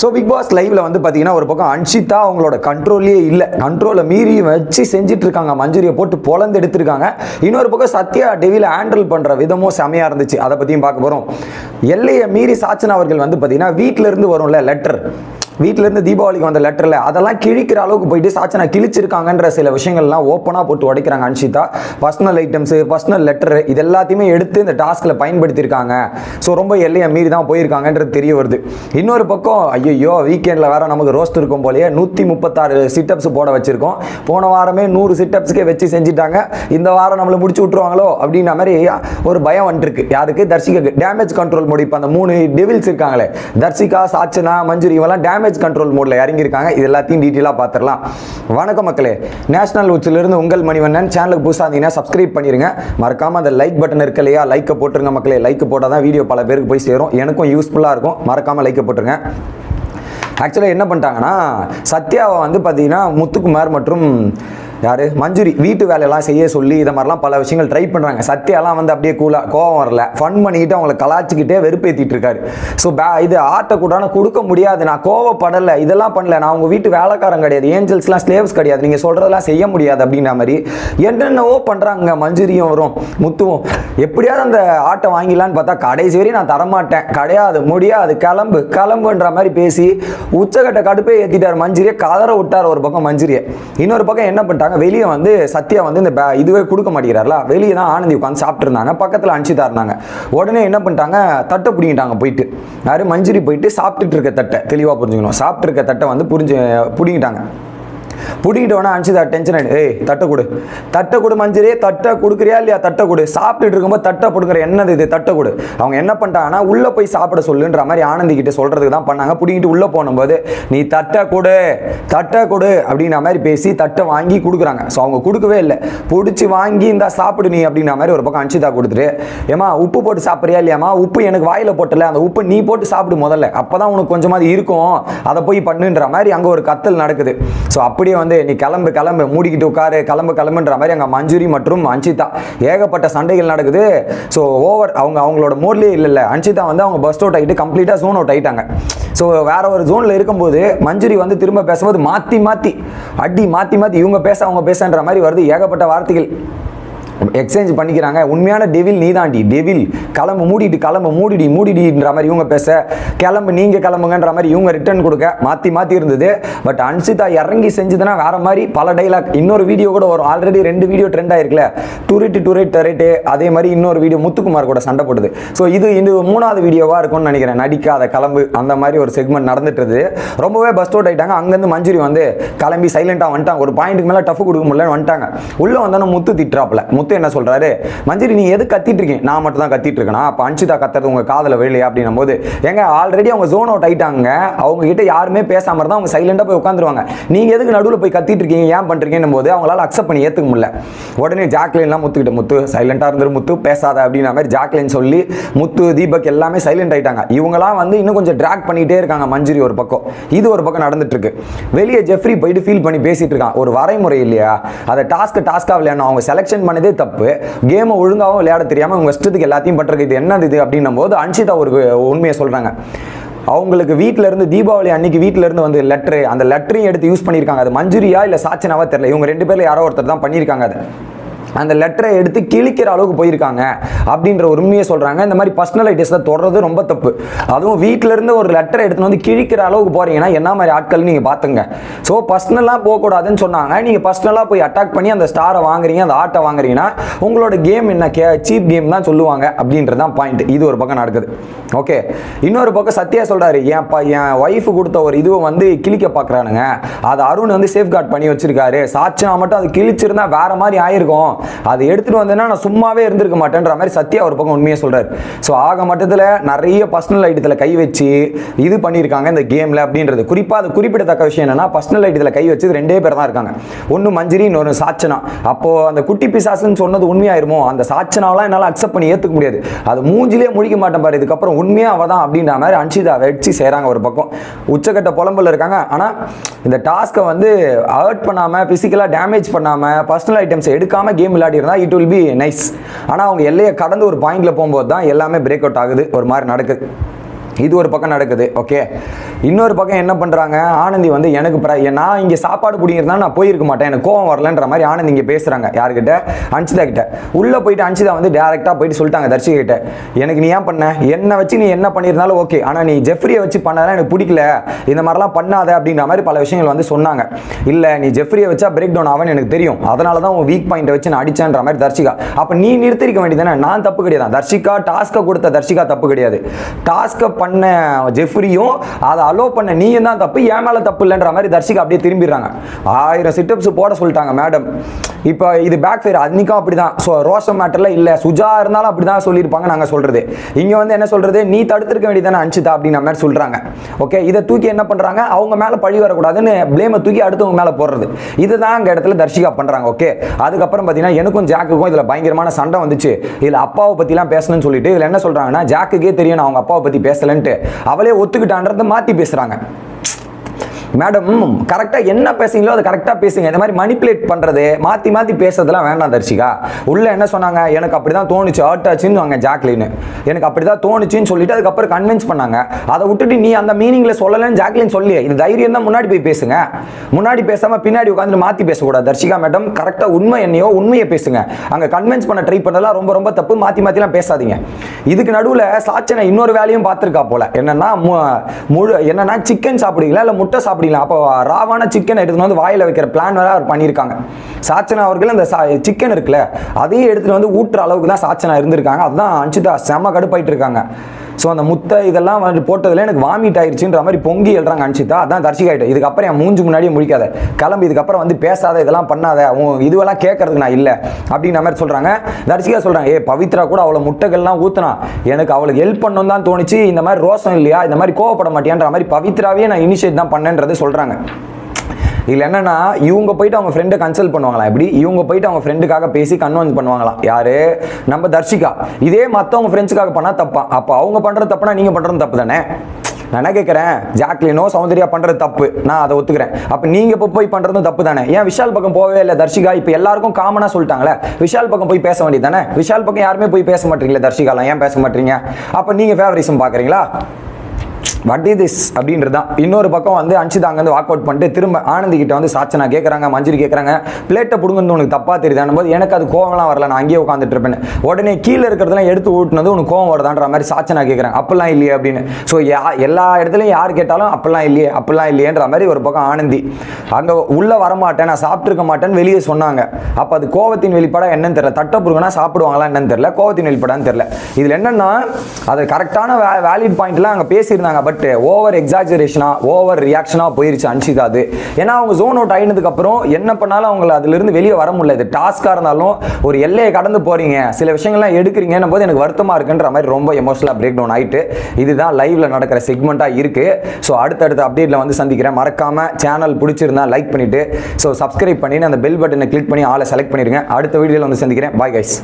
So big pass லைவ்ல வந்து பார்த்தீங்கன்னா ஒரு பக்கம் அன்ஷிதா அவங்களோட கண்ட்ரோல்லே இல்லை. கண்ட்ரோலை மீறி வச்சு செஞ்சுட்டு இருக்காங்க மஞ்சுரியை போட்டு பொழந்து எடுத்திருக்காங்க. இன்னொரு பக்கம் சத்யா டெவியில் ஹேண்டில் பண்ணுற விதமும் செமையாக இருந்துச்சு. அதை பற்றியும் பார்க்க போகிறோம் எல்லையை மீறி சாச்சனா அவர்கள் வந்து பார்த்தீங்கன்னா வீட்டிலேருந்து வரும்ல லெட்டர் வீட்டிலேருந்து இருந்து தீபாவளிக்கு வந்த லெட்டரில் அதெல்லாம் கிழிக்கிற அளவுக்கு போயிட்டு சாச்சனா கிழிச்சிருக்காங்கன்ற சில விஷயங்கள்லாம் ஓப்பனாக போட்டு உடைக்கிறாங்க Anshitha. Personal items personal letter இது எல்லாத்தையுமே எடுத்து இந்த டாஸ்கில் பயன்படுத்தியிருக்காங்க. ஸோ ரொம்ப எல்லையை மீறி தான் போயிருக்காங்கன்றது தெரிய வருது. இன்னொரு பக்கம் ஐயோ வீக்கெண்டில் வேற நமக்கு ரோஸ்ட் இருக்கும் போலயே நூற்றி முப்பத்தாறு சிட்டப்ஸ் போட வச்சுருக்கோம். போன வாரமே நூறு சிட்டப்ஸ்க்கே வச்சு செஞ்சுட்டாங்க. இந்த வாரம் நம்மளை முடிச்சு விட்ருவாங்களோ அப்படின்ற மாதிரி ஒரு பயம் வந்துருக்கு. யாருக்கு? தர்ஷிகா டேமேஜ் கண்ட்ரோல் முடிப்பு. அந்த மூணு டெவில்ஸ் இருக்காங்களே. தர்ஷிகா சாச்சனா மஞ்சுரி இவெல்லாம் டேமேஜ் கண்ட்ரோல் மோடில் இறங்கியிருக்காங்க. இது எல்லாத்தையும் டீட்டெயிலாக பார்த்துடலாம். வணக்கம் மக்களே. நேஷனல் உச்சிலிருந்து உங்கள் மணிவண்ணன். சேனலுக்கு புதுசாக இருந்தீங்கன்னா சப்ஸ்கிரைப் பண்ணிருங்க. மறக்காம அந்த லைக் பட்டன் இருக்கு இல்லையா? லைக்கை போட்டுருங்க மக்களே. லைக் போட்டால் தான் வீடியோ பல பேருக்கு போய் சேரும். எனக்கும் யூஸ்ஃபுல்லாக இருக்கும். மறக்காமல் லைக்கை போட்டுருங்க. ஆக்சுவலாக என்ன பண்ணிட்டாங்கன்னா சத்யாவை வந்து பார்த்தீங்கன்னா முத்துக்குமார் மற்றும் யார்? மஞ்சுரி. வீட்டு வேலையெல்லாம் செய்ய சொல்லி இதை மாதிரிலாம் பல விஷயங்கள் ட்ரை பண்ணுறாங்க சத்யாலாம் வந்து அப்படியே கூலாக கோவம் வரல. ஃபன் பண்ணிக்கிட்டு அவங்கள கலாச்சிக்கிட்டே வெறுப்பேற்றிட்டு இருக்காரு ஸோ பே இது ஆட்டை கூட கொடுக்க முடியாது. நான் கோவப்படலை. இதெல்லாம் பண்ணல. நான் உங்கள் வீட்டு வேலைக்காரன் கிடையாது. ஏஞ்சல்ஸ்லாம் ஸ்லேவ்ஸ் கிடையாது. நீங்கள் சொல்கிறதெல்லாம் செய்ய முடியாது அப்படின்ற மாதிரி என்னென்னவோ பண்ணுறாங்க மஞ்சுரியும் வரும் முத்துவும். எப்படியாவது அந்த ஆட்டை வாங்கிடலான்னு பார்த்தா கடைசி வரையும் நான் தரமாட்டேன். கிடையாது முடியாது. கிளம்பு கிளம்புன்ற மாதிரி பேசி உச்சகட்ட கடுப்பே ஏற்றிட்டார் மஞ்சிரியை. கதற விட்டார் ஒரு பக்கம் மஞ்சிரியை. இன்னொரு பக்கம் என்ன பண்ணிட்டாங்க? வெளியே வந்து சத்யா வந்து இந்த பே- இதுவே கொடுக்க மாட்டேங்கிறாரா வெளியே தான் ஆனந்தி உட்காந்து சாப்பிட்ருந்தாங்க பக்கத்தில் அனுப்பிச்சிதா இருந்தாங்க உடனே என்ன பண்ணிட்டாங்க? தட்டை பிடிங்கிட்டாங்க போயிட்டு. யாரும் மஞ்சரி போயிட்டு சாப்பிட்டுட்டு இருக்க தட்டை. தெளிவாக புரிஞ்சுக்கணும். சாப்பிட்டு இருக்க தட்டை வந்து புரிஞ்சு பிடிங்கிட்டாங்க. பிடிக்கிட்டவொடனே அனுப்பிச்சுதா டென்ஷன் ஆகிடு ஏய் தட்டை கொடு. தட்டை கொடு மஞ்சரி தட்டை கொடுக்குறியா இல்லையா? தட்டை கொடு. சாப்பிட்டுட்டு இருக்கும்போது தட்டை கொடுக்குற என்னது இது? தட்டை கொடு. அவங்க என்ன பண்ணிட்டாங்கன்னா உள்ளே போய் சாப்பிட சொல்லுன்ற மாதிரி ஆனந்தி கிட்ட சொல்கிறதுக்கு தான் பண்ணாங்க. பிடிக்கிட்டு உள்ளே போனும்போது நீ தட்டை கொடு தட்டை கொடு அப்படின்ற மாதிரி பேசி தட்டை வாங்கி கொடுக்குறாங்க. ஸோ அவங்க கொடுக்கவே இல்லை. பிடிச்சி வாங்கி இந்த சாப்பிடு நீ அப்படின்ற மாதிரி ஒரு பக்கம் அனுச்சிதா கொடுத்துட்டு ஏமா உப்பு போட்டு சாப்பிட்றியா இல்லையாமா உப்பு எனக்கு வாயில் போட்டல. அந்த உப்பு நீ போட்டு சாப்பிடு முதல்ல. அப்போ தான் உனக்கு கொஞ்சமாவது இருக்கும். அதை போய் பண்ணுன்ற மாதிரி அங்கே ஒரு கத்தல் நடக்குது. ஸோ அப்படியே வந்து நீ கிளம்பு கிளம்பு மூடிக்கிட்டு உட்காரு கிளம்பு கிளம்புன்ற மாதிரி அங்கே மஞ்சுரி மற்றும் அன்ஷிதா ஏகப்பட்ட சண்டைகள் நடக்குது. ஸோ ஓவர் அவங்க அவங்களோட மோட்லேயே இல்லை இல்லை அன்சிதா வந்து அவங்க பஸ்ட் அவுட் ஆகிட்டு கம்ப்ளீட்டாக ஜோன் அவுட் ஆகிட்டாங்க ஸோ வேற ஒரு ஜோனில் இருக்கும்போது மஞ்சுரி வந்து திரும்ப பேசும்போது மாற்றி மாற்றி அடி மாற்றி மாற்றி இவங்க பேச அவங்க பேசன்ற மாதிரி வருது. ஏகப்பட்ட வார்த்தைகள். எக்ஸ்சேஞ்ச் பண்ணிக்கிறாங்க. உண்மையான டெவில் நீதாண்டி. டெவில் கிளம்பு மூடிட்டு கிளம்பு மூடிடி மூடிடின்ற மாதிரி இவங்க பேச கிளம்பு நீங்கள் கிளம்புங்கன்ற மாதிரி இவங்க ரிட்டர்ன் கொடுக்க மாற்றி மாற்றி இருந்தது. பட் அன்சிதா இறங்கி செஞ்சதுன்னா வேற மாதிரி பல டைலாக் இன்னொரு வீடியோ கூட வரும். ஆல்ரெடி ரெண்டு வீடியோ ட்ரெண்ட் ஆயிருக்குல்ல. டூரிட்டு டுரிட் டரைட்டு அதே மாதிரி இன்னொரு வீடியோ முத்துக்குமார் கூட சண்டை போடுது ஸோ இது இது மூணாவது வீடியோவாக இருக்கும்னு நினைக்கிறேன். நடிக்காத கிளம்பு அந்த மாதிரி ஒரு செக்மெண்ட் நடந்துட்டு இருந்தது ரொம்பவே பஸ்ட் அவுட் ஆயிட்டாங்க. அங்கேருந்து மஞ்சுரி வந்து கிளம்பி சைலண்டாக வந்துட்டாங்க. ஒரு பாயிண்ட்டுக்கு மேலே டஃப் கொடுக்க முடியலன்னு வந்துட்டாங்க. உள்ளே வந்தோன்னே முத்து திட்டுறாப்புல. முத்து என்ன சொல்றாரு? மஞ்சரி நீ எது கத்திட்டு இருக்கீங்க? நான் மட்டும் தான் கத்திட்டு இருக்கேனா? அப்போ அன்சிதா கத்துறது உங்க காதல விழலையா அப்படின்னும் போது எங்க ஆல்ரெடி அவங்க ஜோன் அவுட் ஆயிட்டாங்க. அவங்க கிட்ட யாருமே பேசாம இருந்தால் அவங்க சைலண்டா போய் உட்காந்துருவாங்க. நீங்க எதுக்கு நடுவில் போய் கத்திட்டு இருக்கீங்க? ஏன் பண்றீங்கன்னும் போது அவங்களால அக்செப்ட் பண்ணி ஏத்துக்க முடியல. உடனே ஜாக்லின்லாம் முத்துக்கிட்ட முத்து சைலண்டாக இருந்துரு முத்து பேசாத அப்படின்ற மாதிரி ஜாக்லின் சொல்லி முத்து தீபக் எல்லாமே சைலண்ட் ஆயிட்டாங்க. இவங்களாம் வந்து இன்னும் கொஞ்சம் ட்ராக் பண்ணிட்டே இருக்காங்க மஞ்சுரி ஒரு பக்கம். இது ஒரு பக்கம் நடந்துட்டு இருக்கு. வெளியே ஜெஃப்ரி போயிட்டு ஃபீல் பண்ணி பேசிட்டு இருக்கான். ஒரு வரைமுறை இல்லையா? அதை டாஸ்க் டாஸ்காக விளையாடணும். அவங்க செலெக்ஷன் பண்ணதே தப்பு. கேமை ஒழுங்காகவும் விளையாட தெரியாம அவங்க இஷ்டத்துக்கு எல்லாத்தையும் பண்றது இது என்னது இது அப்படின்னும் போது அன்ஷிதா ஒரு உண்மையை சொல்றாங்க. அவங்களுக்கு வீட்ல இருந்து தீபாவளி அன்னைக்கு வீட்ல இருந்து வந்து லெட்ரு அந்த லெட்டரையும் எடுத்து யூஸ் பண்ணியிருக்காங்க அது மஞ்சுரியா இல்லை சாச்சனாவா தெரியல. இவங்க ரெண்டு பேரில் யாரோ ஒருத்தர் தான் பண்ணியிருக்காங்க அது. அந்த லெட்டரை எடுத்து கிழிக்கிற அளவுக்கு போயிருக்காங்க அப்படின்ற ஒரு உண்மையை இந்த மாதிரி பர்சனல் ஐடியஸை தொடர்றது ரொம்ப தப்பு. அதுவும் வீட்டிலேருந்து இருந்து ஒரு லெட்டரை எடுத்துன்னு வந்து கிழிக்கிற அளவுக்கு போகிறீங்கன்னா என்ன மாதிரி ஆட்கள் நீங்கள் பார்த்துங்க ஸோ பர்சனலாக போகக்கூடாதுன்னு சொன்னாங்க. நீங்கள் பர்சனலாக போய் அட்டாக் பண்ணி அந்த ஸ்டாரை வாங்குறீங்க அந்த ஆட்டை வாங்குறீங்கன்னா உங்களோட கேம் என்ன? கே சீப் கேம் தான் சொல்லுவாங்க அப்படின்றது தான் பாயிண்ட் இது ஒரு பக்கம் நடக்குது. ஓகே இன்னொரு பக்கம் சத்யா சொல்கிறாரு என் ப என் ஒய்ஃபு கொடுத்த ஒரு இதுவை வந்து கிழிக்க பார்க்குறானுங்க அதை அருண் வந்து சேஃப்கார்ட் பண்ணி வச்சிருக்காரு. சாட்சியா மட்டும் அது கிழிச்சிருந்தா வேற மாதிரி ஆயிருக்கும். அதை எடுத்துட்டு வந்தேன்னா நான் சும்மாவே இருந்திருக்க மாட்டேன்ற மாதிரி சத்யா ஒரு பக்கம் உண்மையாக சொல்றாரு. ஸோ ஆக மட்டத்தில் நிறைய பர்சனல் ஐட்டத்தில் கை வச்சு இது பண்ணியிருக்காங்க இந்த கேமில் அப்படின்றது. குறிப்பாக அது குறிப்பிடத்தக்க விஷயம் என்னன்னா பர்சனல் ஐட்டத்தில் கை வச்சு ரெண்டே பேர் தான் இருக்காங்க. ஒன்று மஞ்சிரி இன்னொரு சாச்சனா. அப்போ அந்த குட்டி பிசாசுன்னு சொன்னது உண்மையாயிருமோ? அந்த சாச்சனாவெல்லாம் என்னால் அக்செப்ட் பண்ணி ஏற்றுக்க முடியாது. அது மூஞ்சிலே முழிக்க மாட்டேன் பாரு இதுக்கப்புறம் உண்மையாக அவள் தான் அப்படின்ற மாதிரி அன்ஷிதா வச்சு செய்கிறாங்க ஒரு பக்கம். உச்சக்கட்ட புலம்பல் இருக்காங்க. ஆனால் இந்த டாஸ்க்கை வந்து ஹர்ட் பண்ணாமல் ஃபிசிக்கலாக டேமேஜ் பண்ணாமல் பர்சனல் ஐட்டம்ஸ் எடுக்காமல் கேம் விளையாடி இட் வில் பி நைஸ் ஆனால் அவங்க எல்லையை கடந்து ஒரு பாயிண்ட்ல போகும்போது தான் எல்லாமே பிரேக் அவுட் ஆகுது. ஒரு மாதிரி நடக்குது. இது ஒரு பக்கம் நடக்குது ஓகே இன்னொரு பக்கம் என்ன பண்ணுறாங்க ஆனந்தி வந்து எனக்கு பிர நான் இங்கே சாப்பாடு பிடிங்கிறதா நான் போயிருக்க மாட்டேன். எனக்கு கோவம் வரலன்ற மாதிரி ஆனந்தி இங்கே பேசுகிறாங்க யார்கிட்ட? அன்சிதா கிட்ட. உள்ளே போயிட்டு அன்சிதா வந்து டேரெக்டாக போயிட்டு சொல்லிட்டாங்க தர்ஷிகா கிட்ட. எனக்கு நீ ஏன் பண்ண? என்னை வச்சு நீ என்ன பண்ணியிருந்தாலும் ஓகே ஆனால் நீ ஜெஃப்ரியை வச்சு பண்ணதான் எனக்கு பிடிக்கல. இந்த மாதிரிலாம் பண்ணாத அப்படின்ற மாதிரி பல விஷயங்கள் வந்து சொன்னாங்க. இல்லை நீ ஜெஃப்ரியை வச்சா பிரேக் டவுன் ஆகும்னு எனக்கு தெரியும். அதனால தான் உன் வீக் பாயிண்ட்டை வச்சு நான் அடிச்சேன்ற மாதிரி தர்ஷிகா. அப்போ நீ நிறுத்திருக்க வேண்டியதானே நான் தப்பு கிடையாது? தர்ஷிகா டாஸ்க்கை கொடுத்த தர்ஷிகா தப்பு கிடையாது. டாஸ்க்கை பண்ண ஜெஃப்ரியும் அதை அலோ பண்ண நீயும் தான் தப்பு ஏன் மேலே தப்பு இல்லைன்ற மாதிரி தர்ஷிகா அப்படியே திரும்பிடுறாங்க. ஆயிரம் சிட்டப்ஸ் போட சொல்லிட்டாங்க மேடம் இப்போ இது பேக் ஃபயர் அன்னைக்கும் அப்படி தான் ஸோ ரோஷம் மேட்டரில் இல்லை. சுஜா இருந்தாலும் அப்படி தான் சொல்லியிருப்பாங்க நாங்கள் சொல்கிறது இங்கே வந்து என்ன சொல்கிறது நீ தடுத்திருக்க வேண்டியதானே அனுச்சிதா அப்படின்ற மாதிரி சொல்கிறாங்க ஓகே இதை தூக்கி என்ன பண்ணுறாங்க அவங்க மேலே பழி வரக்கூடாதுன்னு ப்ளேமை தூக்கி அடுத்தவங்க மேலே போடுறது. இதுதான் அங்கே இடத்துல தர்ஷிகா பண்ணுறாங்க ஓகே அதுக்கப்புறம் பார்த்தீங்கன்னா எனக்கும் ஜாக்குக்கும் இதில் பயங்கரமான சண்டை வந்துச்சு. இதில் அப்பாவை பற்றிலாம் பேசணும்னு சொல்லிட்டு இதில் என்ன சொல்கிறாங்கன்னா ஜாக்குக்கே தெரியும் நான் அவங்க அப்பாவை பற்றி பேசலன்ட்டு அவளே ஒத்துக்கிட்டான்றதை மாற்றி பேசுகிறாங்க மேடம் கரெக்டாக என்ன பேசுங்களோ அதை கரெக்டாக பேசுங்க. இந்த மாதிரி மணிப்புலேட் பண்ணுறது மாற்றி மாற்றி பேசுறதுலாம் வேண்டாம் தர்ஷிகா. உள்ளே என்ன சொன்னாங்க? எனக்கு அப்படி தான் தோணுச்சு. ஹர்ட் ஆச்சுன்னு வாங்க ஜாக்லின் எனக்கு அப்படி தான் தோணுச்சுன்னு சொல்லிட்டு அதுக்கப்புறம் கன்வின்ஸ் பண்ணாங்க. அதை விட்டுட்டு நீ அந்த மீனிங்கில் சொல்லலைன்னு ஜாக்லின் சொல்லி இது தைரியம் தான் முன்னாடி போய் பேசுங்க. முன்னாடி பேசாமல் பின்னாடி உட்காந்து மாற்றி பேசக்கூடாது. தர்ஷிகா மேடம் கரெக்டாக உண்மை என்னையோ உண்மையை பேசுங்க. அங்கே கன்வின்ஸ் பண்ண ட்ரை பண்ணதெல்லாம் ரொம்ப ரொம்ப தப்பு. மாற்றி மாற்றிலாம் பேசாதீங்க. இதுக்கு நடுவில் சாச்சனை இன்னொரு வேலையும் பார்த்துருக்கா போல. என்னன்னா மு- முழு என்னன்னா சிக்கன் சாப்பிடுவீங்களா? இல்லை முட்டை அப்படிங்களா? அப்போ ராவான சிக்கன் எடுத்துகிட்டு வந்து வாயில் வைக்கிற பிளான் வேறு அவர் பண்ணியிருக்காங்க. சாச்சனா அவர்கள் அந்த சிக்கன் இருக்குல்ல அதையும் எடுத்துட்டு வந்து ஊட்டுற அளவுக்கு தான் சாச்சனா இருந்திருக்காங்க. அதுதான் அஞ்சுதா செம கடுப்பாயிட்டு இருக்காங்க. ஸோ அந்த முத்தை இதெல்லாம் வந்து போட்டதில் எனக்கு வாமிட் ஆயிடுச்சுன்ற மாதிரி பொங்கி எழுறாங்க தான் அதான் தர்ஷிகாயிட்ட. இதுக்கப்புறம் என் மூஞ்சு முன்னாடியே முடிக்காத கிளம்பி இதுக்கப்புறம் வந்து பேசாத இதெல்லாம் பண்ணாத. உன் இதுவெல்லாம் கேட்கறதுக்கு நான் இல்லை. அப்படின்ற மாதிரி சொல்கிறாங்க தர்ஷிகா சொல்கிறாங்க ஏ பவித்ரா கூட அவ்வளோ முட்டைகள்லாம் ஊத்துனா எனக்கு அவளுக்கு ஹெல்ப் பண்ணணும் தான் தோணுச்சு. இந்த மாதிரி ரோசம் இல்லையா? இந்த மாதிரி கோவப்பட மாட்டியான்ற மாதிரி பவித்ராவே நான் இனிஷியேட் தான் பண்ணேன்றது சொல்கிறாங்க இதில் என்னன்னா இவங்க போயிட்டு அவங்க ஃப்ரெண்டை கன்சல்ட் பண்ணுவாங்களா எப்படி? இவங்க போயிட்டு அவங்க ஃப்ரெண்டுக்காக பேசி கன்வென்ஸ் பண்ணுவாங்களாம். யாரு? நம்ம தர்ஷிகா. இதே மற்றவங்க ஃப்ரெண்ட்ஸுக்காக பண்ணால் தப்பா. அப்போ அவங்க பண்ணுற தப்புனா நீங்கள் பண்ணுறது தப்பு தானே? நான் என்ன கேட்குறேன் ஜாக்லினோ சௌந்தர்யா பண்ணுறது தப்பு. நான் அதை ஒத்துக்கிறேன். அப்போ நீங்கள் இப்போ போய் பண்ணுறதும் தப்பு தானே? ஏன் விஷால் பக்கம் போகவே இல்லை தர்ஷிகா? இப்போ எல்லாருக்கும் காமனாக சொல்லிட்டாங்களே விஷால் பக்கம் போய் பேச வேண்டியது தானே? விஷால் பக்கம் யாருமே போய் பேச மாட்டீங்களே தர்ஷிகாலாம்? ஏன் பேச மாட்டீங்க? அப்போ நீங்கள் ஃபேவரிசம் பார்க்குறீங்களா வாட் இஸ் திஸ் அப்படின்றது தான். இன்னொரு பக்கம் வந்து அன்ஷிதா அங்கேருந்து வாக் அவுட் பண்ணிட்டு திரும்ப ஆனந்தி கிட்ட வந்து சாச்சனா கேட்குறாங்க மஞ்சரி கேட்குறாங்க பிளேட்டை பிடுங்குன்னு உனக்கு தப்பாக தெரியுதான போது எனக்கு அது கோவம்லாம் வரல நான் அங்கேயே உட்காந்துட்டு இருப்பேன் உடனே கீழே இருக்கிறதெல்லாம் எடுத்து ஊட்டினது உனக்கு கோவம் வருதான்ற மாதிரி சாச்சனா கேட்குறாங்க அப்பெல்லாம் இல்லையே அப்படின்னு. ஸோ யா எல்லா இடத்துலையும் யார் கேட்டாலும் அப்பெல்லாம் இல்லையே அப்பெல்லாம் இல்லையேன்ற மாதிரி ஒரு பக்கம் ஆனந்தி. அங்கே உள்ளே வரமாட்டேன் நான் சாப்பிட்ருக்க மாட்டேன்னு வெளியே சொன்னாங்க. அப்போ அது கோவத்தின் வெளிப்பாடாக என்னன்னு தெரியல. தட்டை புருங்கனா சாப்பிடுவாங்களா என்னன்னு தெரியல. கோவத்தின் வெளிப்பாடான்னு தெரியல. இதில் என்னென்னா அது கரெக்டான வேலிட் பாயிண்ட்லாம் அங்கே பேசியிருந்தாங்க. பட் ஓவர் எக்ஸாஜரேஷனாக ஓவர் ரியாக்ஷனாக போயிருச்சு அன்ஷிகா அது. ஏன்னா அவங்க ஜோன் அவுட் ஆயினதுக்கு அப்புறம் என்ன பண்ணாலும் அவங்கள அதிலிருந்து வெளியே வர முடியல. இது டாஸ்க்காக இருந்தாலும் ஒரு எல்லையை கடந்து போறீங்க. சில விஷயங்கள்லாம் எடுக்கிறீங்கன்னும் போது எனக்கு வருத்தமாக இருக்குன்ற மாதிரி ரொம்ப எமோஷனலாக பிரேக் டவுன் ஆயிட்டு இதுதான் லைவ்ல நடக்கிற செக்மெண்ட்டாக இருக்கு. ஸோ அடுத்தடுத்த அப்டேட்ல வந்து சந்திக்கிறேன். மறக்காம சேனல் பிடிச்சிருந்தா லைக் பண்ணிட்டு ஸோ சப்ஸ்கிரைப் பண்ணி அந்த பெல் பட்டனை கிளிக் பண்ணி ஆளை செலக்ட் பண்ணிருங்க. அடுத்த வீடியோவில் வந்து சந்திக்கிறேன். Bye guys